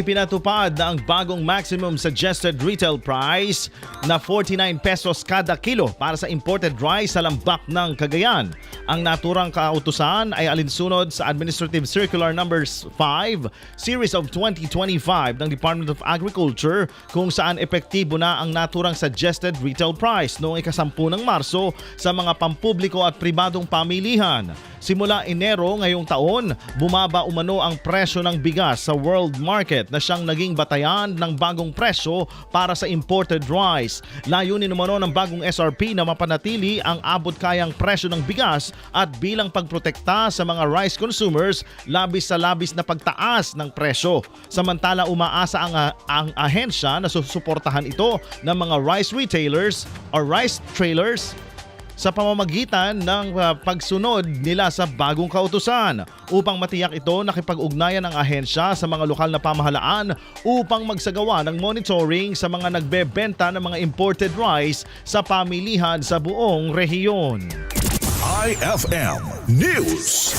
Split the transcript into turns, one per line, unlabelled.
Ipinatupad na ang bagong maximum suggested retail price na 49 pesos kada kilo para sa imported rice sa lambak ng Cagayan. Ang naturang kautusan ay alinsunod sa Administrative Circular Numbers 5 Series of 2025 ng Department of Agriculture kung saan epektibo na ang naturang suggested retail price noong ikasampu ng Marso sa mga pampubliko at pribadong pamilihan. Simula Enero ngayong taon, bumaba umano ang presyo ng bigas sa world market na siyang naging batayan ng bagong presyo para sa imported rice. Layunin umano ng bagong SRP na mapanatili ang abot kayang presyo ng bigas at bilang pagprotekta sa mga rice consumers labis sa labis na pagtaas ng presyo. Samantala umaasa ang, ang ahensya na susuportahan ito ng mga rice retailers or rice trailers sa pamamagitan ng uh, pagsunod nila sa bagong kautusan upang matiyak ito nakipag-ugnayan ang ahensya sa mga lokal na pamahalaan upang magsagawa ng monitoring sa mga nagbebenta ng mga imported rice sa pamilihan sa buong rehiyon.
IFM News.